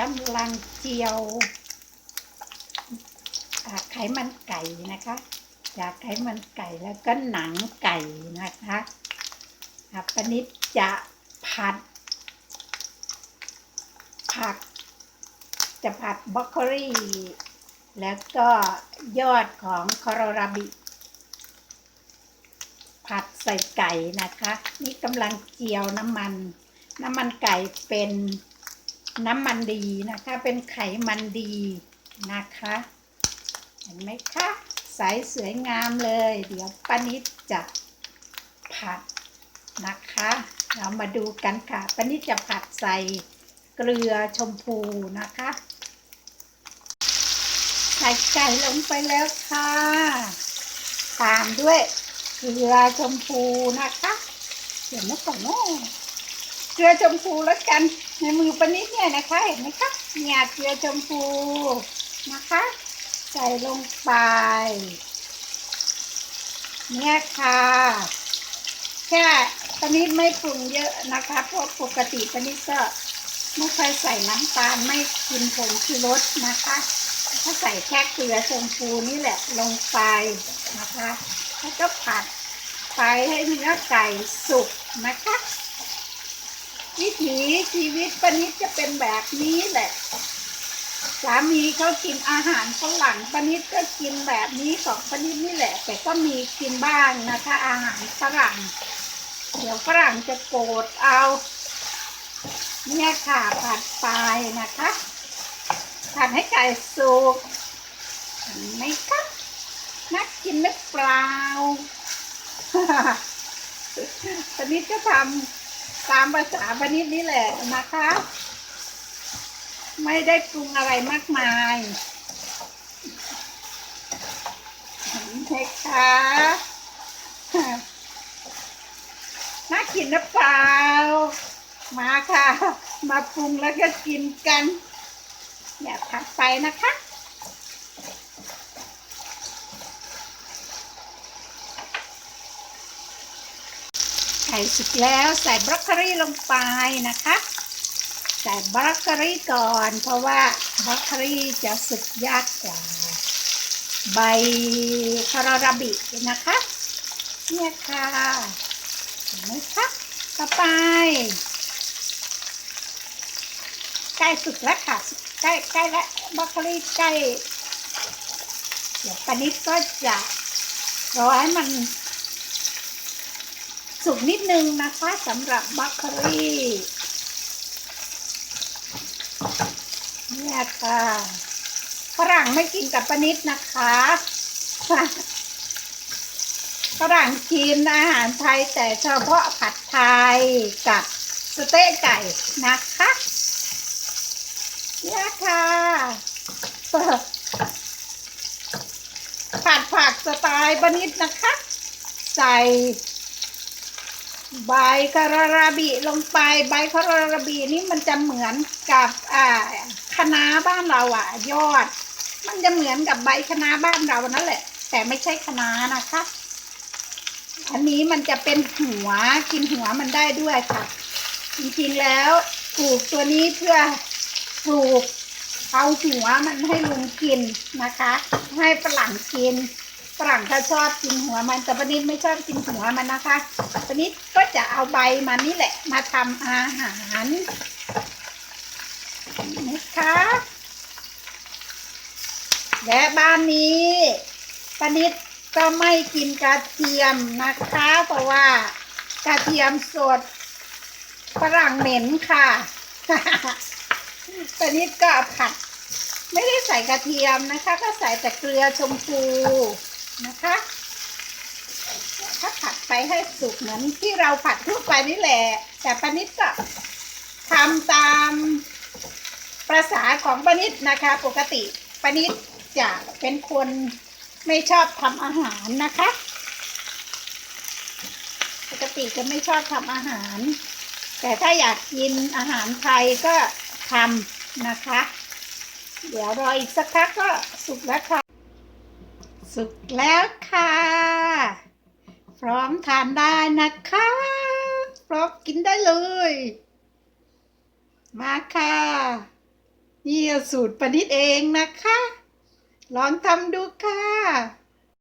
กำลังเจียวไขมันไก่นะคะ จากไขมันไก่แล้วก็หนังไก่นะคะอะปนิดจะผัด ผัก จะผัดบรอกโคลีแล้วก็ยอดของคอรราบิ ผัดใส่ไก่นะคะ นี่กำลังเจียวน้ำมัน น้ำมันไก่เป็น น้ำมันดีนะคะ เป็นไขมันดีนะคะ เห็นไหมคะใสสวยงามเลย เดี๋ยวป้านิดจะผัดนะคะ เรามาดูกันค่ะป้านิดจะผัดใส่เกลือชมพูนะคะ ใส่ไก่ลงไปแล้วค่ะ ตามด้วยเกลือชมพูนะคะเดี๋ยวนะก่อนเนอะ เกลือชมพูแล้วกันในมือปนิดเนี่ยนะคะ เห็นไหมคะเนี่ยเกลือชมพูนะคะ ใส่ลงไป เนี่ยค่ะแค่ปนิดไม่ปรุงเยอะนะคะเพราะปกติปนิดก็ไม่เคยใส่น้ำตาลไม่กินผงชูรสนะคะถ้าใส่แค่เกลือชมพูนี่แหละลงไปนะคะ แล้วก็ผัดไปให้เนื้อไก่สุกนะคะ วิถีชีวิตปนิดจะเป็นแบบนี้แหละ สามีเขากินอาหารฝรั่งปนิดก็กินแบบนี้ของปนิดนี่แหละ แต่ก็มีกินบ้างนะคะ อาหารฝรั่งเดี๋ยวฝรั่งจะโกรธเอา เนี่ยค่ะผัดไปนะคะผัดให้ไก่สุกไหมคะน่ากินหรือเปล่าปนิดก็ทำ ตามภาษาปนิดนี่แหละนะคะ ไม่ได้ปรุงอะไรมากมายเห็นไหมคะน่ากินหรือเปล่า มาค่ะ มาปรุงแล้วก็กินกัน อย่าทักไปนะคะ ไข่สุกแล้วใส่บรอกโคลีลงไปนะคะ ใส่บรอกโคลีก่อน เพราะว่าบรอกโคลีจะสุกยากกว่าใบคาราบินะคะ เนี่ยค่ะเห็นไหมคะต่อไปใกล้สุกแล้วค่ะใกล้ใกล้แล้วบรอกโคลีใกล้เดี๋ยวปานิดก็จะรอให้มัน สุกนิดนึงนะคะสำหรับบรอกโคลีเนี่ยค่ะฝรั่งไม่กินกับปนิดนะคะฝรั่งกินอาหารไทยแต่เฉพาะผัดไทยกับสเต๊กไก่นะคะเนี่ยค่ะผัดผักสไตล์บานิดนะคะ ใส่ ใบคาราราบิลงไป ใบคาราราบินี่มันจะเหมือนกับอ่าคะน้าบ้านเราอะ ยอด มันจะเหมือนกับใบคะน้าบ้านเรานั่นแหละ แต่ไม่ใช่คะน้านะคะ อันนี้มันจะเป็นหัวกินหัวมันได้ด้วยค่ะ จริงๆแล้วปลูกตัวนี้เพื่อปลูกเอาหัวมันให้ลุงกินนะคะ ให้ฝรั่งกิน ฝรั่งเขาชอบกินหัวมันแต่ปนิดไม่ชอบกินหัวมันนะคะปนิดก็จะเอาใบมันนี่แหละ มาทำอาหารนะคะและบ้านนี้ปนิดก็ไม่กินกระเทียมนะคะ เพราะว่ากระเทียมสดฝรั่งเหม็นค่ะตอนนี้ก็ผัดไม่ได้ใส่กระเทียมนะคะ ก็ใส่แต่เกลือชมพู นะคะถ้าผัดไปให้สุกเหมือนที่เราผัดทั่วไปนี่แหละ แต่ปนิดก็ทำตามประษาของปนิดนะคะ ปกติปนิดจะเป็นคนไม่ชอบทำอาหารนะคะ ปกติจะไม่ชอบทำอาหาร แต่ถ้าอยากกินอาหารไทยก็ทำนะคะ เดี๋ยวรออีกสักพักก็สุกแล้วค่ะ สุกแล้วค่ะ พร้อมทานได้นะคะ พร้อมกินได้เลย มาค่ะ นี่สูตรประดิษฐ์เองนะคะ ลองทำดูค่ะ